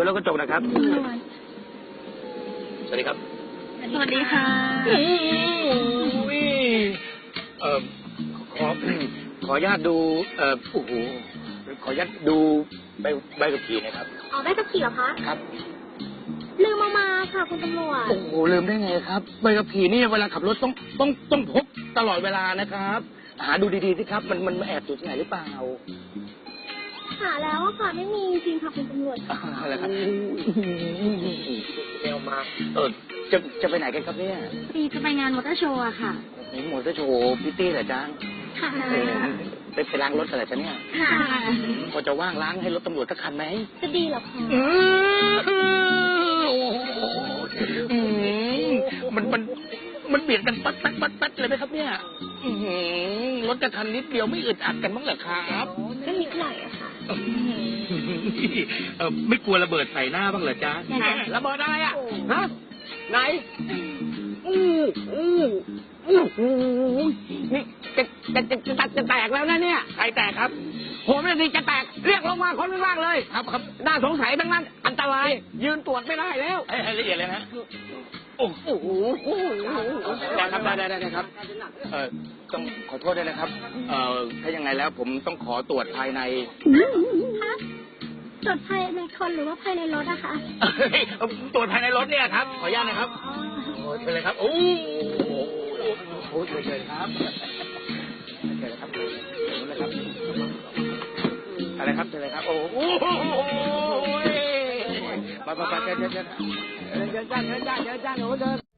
ตัวรถกระจกนะครับ สวัสดีครับ สวัสดีค่ะ อุ้ยเอ่อขอ ขออนุญาตดู เอ่อโอ้โหขออนุญาตดูใบใบขับขี่หนะครับ อ๋อได้ขับขี่เหรอคะ ครับ ลืมเอามาค่ะคุณตำรวจ โอ้โหลืมได้ไงครับ ใบขับขี่นี่เวลาขับรถต้องต้องต้องพกตลอดเวลานะครับ หาดูดีๆสิครับ มันมันแอบอยู่ที่ไหนหรือเปล่า หาแล้วอะค่ะ ไม่มีจริงค่ะคุณตำรวจอะไรครับแมวมาเออจะจะไปไหนกันครับเนี่ยพอดีจะไปงานมอเตอร์โชว์อะค่ะไหนหมดจะโชว์พิตตี้เหรอจ้างค่ะเออไปไปล้างรถอะไรจ๊ะเนี่ยค่ะพอจะว่างล้างให้รถตำรวจสักคันไหมจะดีเหรอคะอืมโอ้โหอืมมันมันมันเบียดกันปัดปัดปัดปัดเลยไหมครับเนี่ยอื้อหือรถกระทันนิดเดียวไม่อึดอัดกันบ้างเหรอครับก็นิดหน่อยอะค่ะ เออไม่กลัวระเบิดใส่หน้าบ้างเหรอจ๊ะไหนระเบิดอะไรอะฮะไหนอู้อู้อู้หูนี่จะจะจะจะจะแตกแล้วนะเนี่ยใครแตกครับผมนี่สิจะแตกเรียกลงมาคนข้างล่างเลย ครับครับน่าสงสัยทั้งนั้น อันตราย ยืนตรวจไม่ได้แล้วให้ละเอียดเลยนะโอ้โหได้ครับได้ได้ได้ครับ เออต้องขอโทษด้วยนะครับ เออถ้ายังไงแล้วผมต้องขอตรวจภายในคะ ตรวจภายในคนหรือว่าภายในรถอะคะตรวจภายในรถเนี่ยครับ ขออนุญาตนะครับอ้ยเป็นไรครับ โอ้โหโอ้ยเฉยๆครับเฉยๆครับอะไรครับอะไรครับ โอ้โหมาๆๆเจดินๆเจอเจ้าเจ้าเจ้าเดินๆโอ้เจ้า